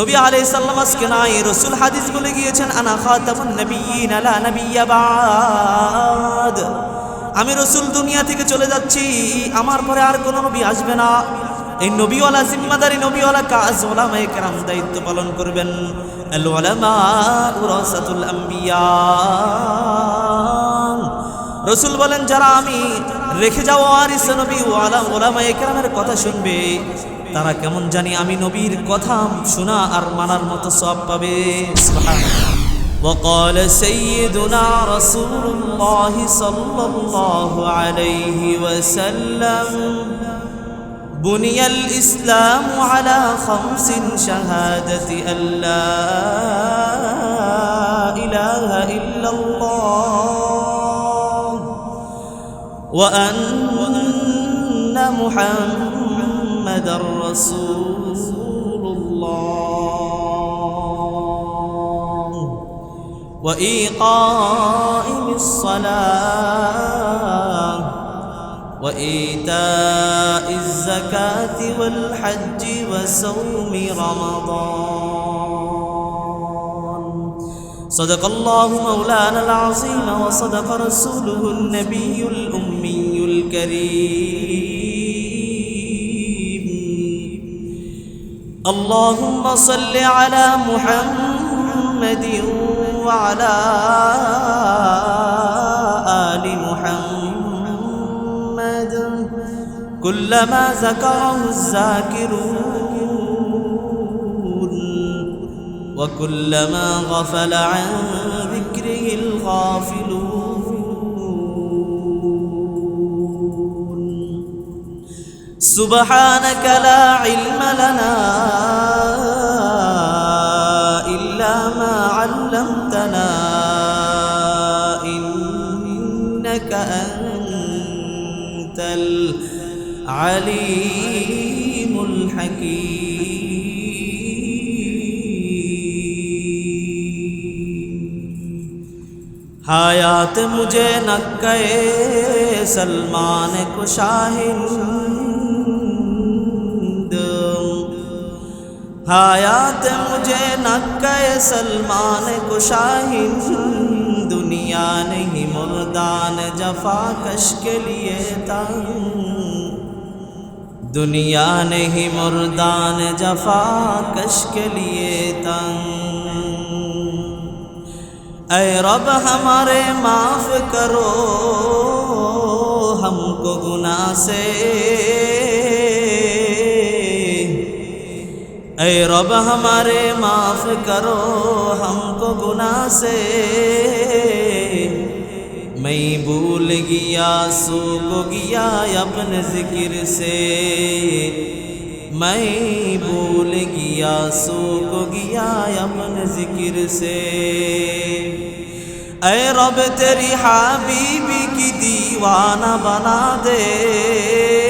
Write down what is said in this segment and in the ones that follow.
নবী আলাইহিস সালাম আজকে নাই রসুল হাদিস বলে গিয়েছেন, আনা খাতামুন নবিয়্যিন আলা নাবিয়্যা বাদ। আমি রসুল দুনিয়া থেকে চলে যাচ্ছি, আমার পরে আর কোনো নবী আসবে না। এই নবীওয়ালা জিম্মাদারি, নবীওয়ালা কাজ, ওলামায়ে কেরাম দায়িত্ব পালন করবেন। আল উলামা ওয়ারাসাতুল আম্বিয়া। রসুল বলেন, যারা আমি রেখে যাওয়া নবী, ওয়ালা ওলামায়ে কেরামের কথা শুনবে তারা কেমন জানি আমি নবীর কথা শোনা আর মানার মতো সব পাবে وقال سيدنا رسول الله صلى الله عليه وسلم بني الإسلام على خمس شهادة أن لا إله إلا الله وأن محمد رسول الله. وإيقاء الصلاة وإيتاء الزكاة والحج وصوم رمضان. صدق الله مولانا العظيم وصدق رسوله النبي الأمي الكريم. اللهم صل على محمد وعلى آل محمد. كلما ذكره الذاكرون وكلما غفل عن ذكره الغافلون. سبحانك لا علم لنا إلا ما علمتنا. إنك أنت العليم الحكيم. حيات مجھے نکے سلمان کو شاہن حیات مجھے نقع سلمان کشاہن دنیا نہیں، مردان جفا کش کے لیے تنگ۔ دنیا نہیں، مردان جفا کش کے لیے تنگ۔ اے رب ہمارے معاف کرو، ہم کو گناہ سے اے رب ہمارے معاف کرو ہم کو گناہ سے میں بھول گیا سو کو گیا اپنے ذکر سے میں بھول گیا سو کو گیا اپنے ذکر سے اے رب تیری حبیبی کی دیوانہ بنا دے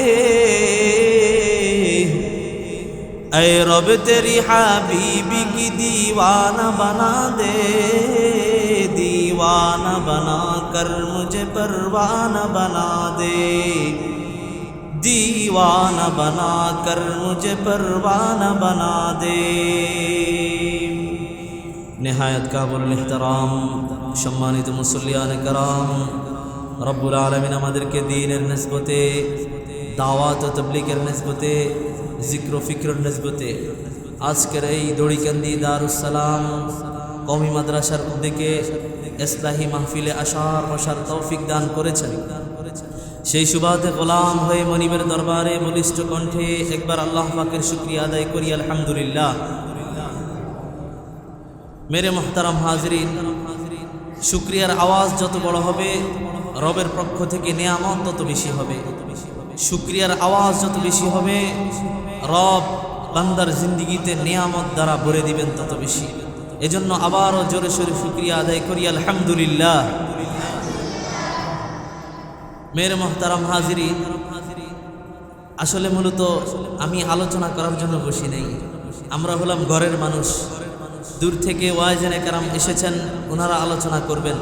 اے رب تیری حبیبی کی دیوانہ بنا دے دیوانہ بنا کر مجھے پروانہ بنا دے۔ دیوانہ بنا کر مجھے پروانہ بنا دے۔ نہایت قابل الاحترام شمانت مسلیان کرام، رب العالمین مدر کے دین نسبت دعوات و تبلیغ نسبتے জিক্র ফিক্রর নসবতে। আজকের এই দড়িকান্দি দারুসালাম কমি মাদ্রাসার উদ্যোগে ইসলাহী মাহফিলে আশার বসার তৌফিক দান করেছেন। সেই সুবাদে গোলাম হয়ে মনিবের দরবারে বলিষ্ঠ কণ্ঠে একবার আল্লাহ পাকের শুক্রিয়া আদায় করি, আলহামদুলিল্লাহ। মেরে মোহতারাম হাজরিন, শুক্রিয়ার আওয়াজ যত বড় হবে, রবের পক্ষ থেকে নেয়ামত তত বেশি হবে। শুক্রিয়ার আওয়াজ যত বেশি হবে, রব বান্দার জিন্দিগিতে নেয়ামত দ্বারা ভরে দিবেন তত বেশি। এজন্য আবারও জোরে সোরে শুক্রিয়া আদায় করি, আলহামদুলিল্লাহ। মেরে মোহতারাম হাজিরিন আসলে মূলত আমি আলোচনা করার জন্য বসি নাই। আমরা হলাম ঘরের মানুষ। দূর থেকে ওয়াইজেন কারাম এসেছেন ওনারা আলোচনা করবেন।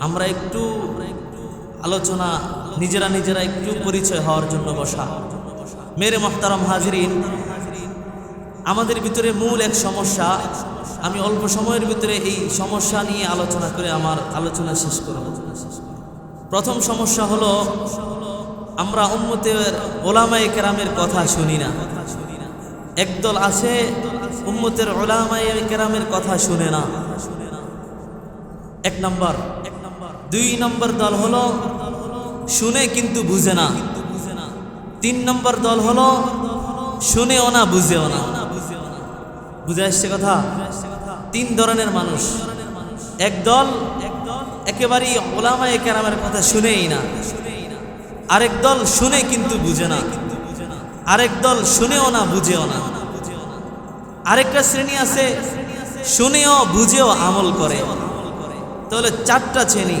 আমরা একটু আলোচনা নিজেরা নিজেরা একটু পরিচয় হওয়ার জন্য বসা। মেরে মোহতারাম হাজরিন, আমাদের ভিতরে মূল এক সমস্যা, আমি অল্প সময়ের ভিতরে এই সমস্যা নিয়ে আলোচনা করে আমার আলোচনা শেষ করব। প্রথম সমস্যা হলো, আমরা উম্মতের ওলামায়ে কেরামের কথা শুনি না। একদল আছে, উম্মতের ওলামায়ে কেরামের কথা শুনে না। এক নম্বর এক নম্বর। দুই নম্বর দল হলো শুনে কিন্তু বুঝে না। তিন নম্বর দল হলো, শুনেও না, বুঝেও না। বুঝে আসছে কথা? তিন ধরনের মানুষ। এক দল একেবারেই ওলামায়ে কেরামের কথা শুনেই না। আরেক দল শুনে কিন্তু বুঝে না। আরেক দল শুনেও না, বুঝেও না। আরেকটা শ্রেণি আছে, শুনেও, বুঝেও আমল করে। তাহলে চারটা শ্রেণি।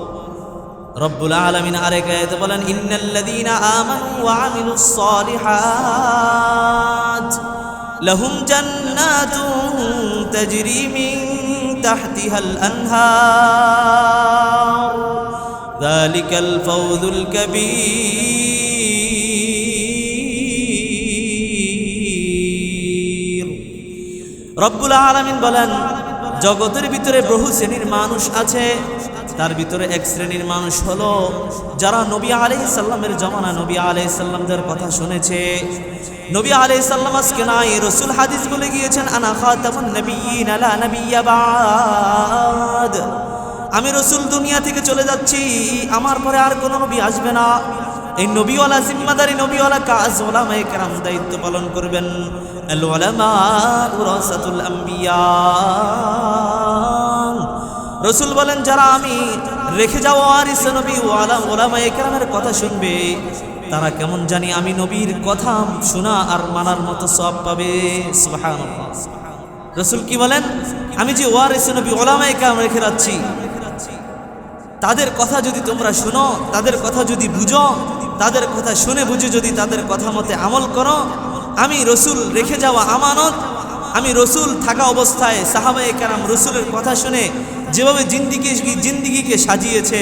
রব্বুল আলমিন আরেক বলেন রব্বুল আলামিন বলেন জগতের ভিতরে বহু শ্রেণির মানুষ আছে তার ভিতরে এক শ্রেণির মানুষ হলো যারা নবী আলাই সাল্লামের জমানা নবী আলাই সাল্লামদের কথা শুনেছে। নবী আলাই সাল্লাম আজকে নাই, রসুল হাদিস বলে গিয়েছেন, আনা খাতামুন নবিয়িন আলা নবিয়্যা বাদ। আমি রসুল দুনিয়া থেকে চলে যাচ্ছি, আমার পরে আর কোনো নবী আসবে না। এই নবীওয়ালা জিম্মাদারি, নবীওয়ালা কাজ, ওলামায়ে কেরাম দায়িত্ব পালন করবেন। আল উলামা ওয়ারাসাতুল আম্বিয়া। রসুল বলেন, যারা আমি রেখে যাওয়া আরিস নবী ওয়ালা ওলামায়ে কেরামের কথা শুনবে, তারা কেমন জানি আমি নবীর কথা শোনা আর মানার মতো সব পাবে। রসুল কি বলেন, আমি যে ওয়ারিস নবী ওলামায়ে কেরাম রেখে যাচ্ছি, তাদের কথা যদি তোমরা শুনো, তাদের কথা যদি বুঝো, তাদের কথা শুনে বুঝে যদি তাদের কথা মতে আমল করো, আমি রসুল রেখে যাওয়া আমানত, আমি রসুল থাকা অবস্থায় সাহাবায়ে কারাম রসুলের কথা শুনে যেভাবে জিন্দিগি জিন্দিগিকে সাজিয়েছে,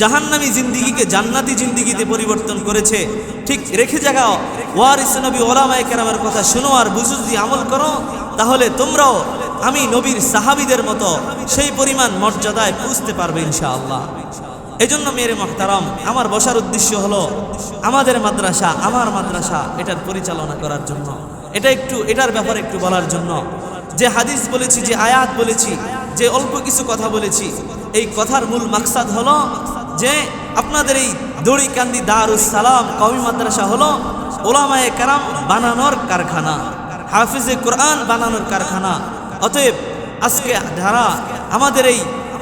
জাহান্নামী জিন্দিগিকে জান্নাতি জিন্দিগিতে পরিবর্তন করেছে, ঠিক রেখে যাগাও ওয়ারিস নবী ওলামায়ে কেরামের কথা শুনো আর বুঝো, যদি আমল করো, তাহলে তোমরাও আমি নবীর সাহাবিদের মতো সেই পরিমাণ মর্যাদায় বুঝতে পারবে ইনশাআল্লাহ। এই জন্য মেরে মহতারাম, আমার বসার উদ্দেশ্য হলো আমাদের মাদ্রাসা, আমার মাদ্রাসা, এটার পরিচালনা করার জন্য। এটা একটু, এটার ব্যাপারে একটু বলার জন্য। যে হাদিস বলেছি, যে আয়াত বলেছি যে অল্প কিছু কথা বলেছি, এই কথার মূল মাকসাদ হলো যে আপনাদের এই দড়িকান্দি দারুস সালাম কমি মাদ্রাসা হলো ওলামায়ে কারাম বানানোর কারখানা, হাফিজে কোরআন বানানোর কারখানা। অতএব আজকে যারা আমাদের এই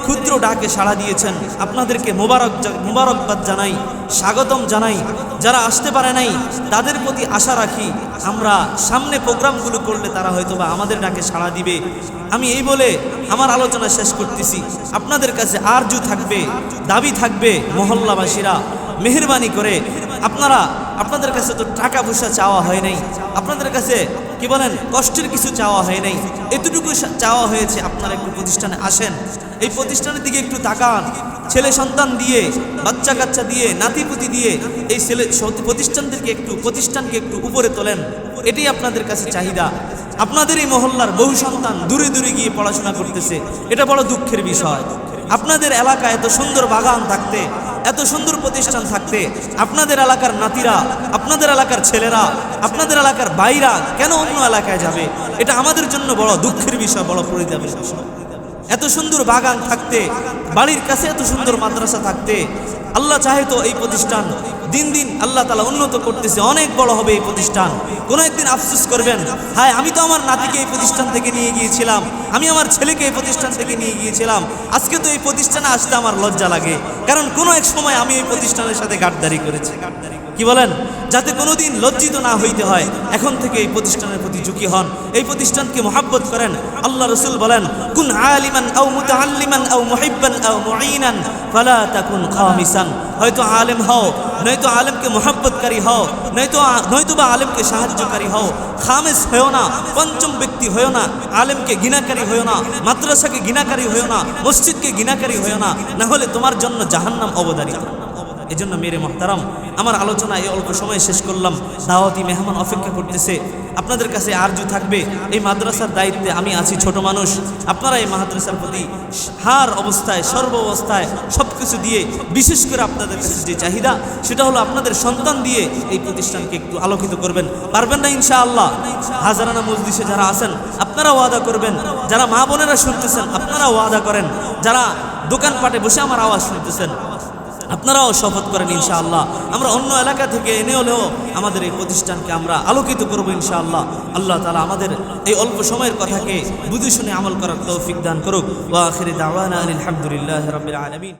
ক্ষুদ্র ডাকে সাড়া দিয়েছেন। আপনাদেরকে মোবারক মোবারকবাদ জানাই, স্বাগতম জানাই। যারা আসতে পারে নাই, তাদের প্রতি আশা রাখি, আমরা সামনে প্রোগ্রামগুলো করলে তারা হয়তো বা আমাদের ডাকে সাড়া দিবে। আমি এই বলে আমার আলোচনা শেষ করতেছি। আপনাদের কাছে আরজু থাকবে, দাবি থাকবে মহল্লাবাসীরা। মেহরবানি করে আপনারা আপনাদের কাছে তো টাকা পয়সা চাওয়া হয় নাই। আপনাদের কাছে, কি বলেন, কষ্টের কিছু চাওয়া হয় নাই। এতটুকু চাওয়া হয়েছে, আপনারা একটু প্রতিষ্ঠানে আসেন। এই প্রতিষ্ঠানের দিকে একটু তাকান। ছেলে সন্তান দিয়ে, বাচ্চা কাচ্চা দিয়ে, নাতিপুতি দিয়ে, এই ছেলে প্রতিষ্ঠানদেরকে একটু, প্রতিষ্ঠানকে একটু উপরে তোলেন। এটাই আপনাদের কাছে চাহিদা। আপনাদের এই মহল্লার বহু সন্তান দূরে দূরে গিয়ে পড়াশোনা করতেছে। এটা বড় দুঃখের বিষয়। আপনাদের এলাকায় এত সুন্দর বাগান থাকতে, এত সুন্দর প্রতিষ্ঠান থাকতে, আপনাদের এলাকার নাতিরা, আপনাদের এলাকার ছেলেরা, আপনাদের এলাকার বাইরা কেন অন্য এলাকায় যাবে? এটা আমাদের জন্য বড় দুঃখের বিষয়, বড় পরিতাপের বিষয়। এত সুন্দর বাগান থাকতে, বাড়ির কাছে এত সুন্দর মাদ্রাসা থাকতে, আল্লাহ চাহে তো এই প্রতিষ্ঠান দিন দিন আল্লাহ তালা উন্নত করতেছে, অনেক বড় হবে এই প্রতিষ্ঠান। কোনো একদিন আফসুস করবেন হ্যাঁ আমি তো আমার নাতিকে এই প্রতিষ্ঠান থেকে নিয়ে গিয়েছিলাম, আমি আমার ছেলেকে এই প্রতিষ্ঠান থেকে নিয়ে গিয়েছিলাম, আজকে তো এই প্রতিষ্ঠানে আসতে আমার লজ্জা লাগে, কারণ কোনো এক সময় আমি এই প্রতিষ্ঠানের সাথে গাডদারি করেছি। কি বলেন? যাতে কোনোদিন লজ্জিত না হইতে হয়, এখন থেকে এই প্রতিষ্ঠানের প্রতি ঝুঁকি হন। এই প্রতিষ্ঠানকে মোহাব্বত করেন। আল্লাহ রসুল বলেন, কুন আলিমান আও মুতাআল্লিমান আও মুহিব্বান আও মুঈনান ফালা তাকুন খামিসান। হয়তো আলেম হও, নয়তো আলেমকে মোহাব্বতকারী হও, নয়তো নয়তো বা আলেমকে সাহায্যকারী হও। খামেস হয়েও না, পঞ্চম ব্যক্তি হয়েও না, আলেমকে গিনাকারী হয়েও না, মাদ্রাসাকে গিনাকারী হয়েও না, মসজিদকে গিনাকারী হয়েও না না হলে তোমার জন্য জাহান্নাম অবদারিত এজন্য মেরে মহতারাম, আমার আলোচনা এই অল্প সময়ে শেষ করলাম। দাওয়াতি মেহমান অপেক্ষা করতেছে। আপনাদের কাছে আরজু থাকবে। এই মাদ্রাসার দায়িত্বে আমি আছি ছোট মানুষ। আপনারা এই মাদ্রাসার প্রতি হার অবস্থায়, সর্ব অবস্থায় সব কিছু দিয়ে, বিশেষ করে আপনাদের কাছে যে চাহিদা, সেটা হলো আপনাদের সন্তান দিয়ে এই প্রতিষ্ঠানকে একটু আলোকিত করবেন। পারবেন না ইনশাআল্লাহ? হাজারানা মজলিসে যারা আছেন, আপনারা ওয়াদা করবেন। যারা মা বোনেরা শুনতেছেন, আপনারা ওয়াদা করেন। যারা দোকানপাটে বসে আমার আওয়াজ শুনতেছেন আপনারাও শপথ করেন ইনশাআল্লাহ। আমরা অন্য এলাকা থেকে এনে হলেও আমাদের এই প্রতিষ্ঠানকে আমরা আলোকিত করব ইনশাআল্লাহ। আল্লাহ তালা আমাদের এই অল্প সময়ের কথাকে বুঝে শুনে আমল করার তৌফিক দান করুক। ওয়া আখিরি দাওয়ানা আলহামদুলিল্লাহ রবিল আলামিন।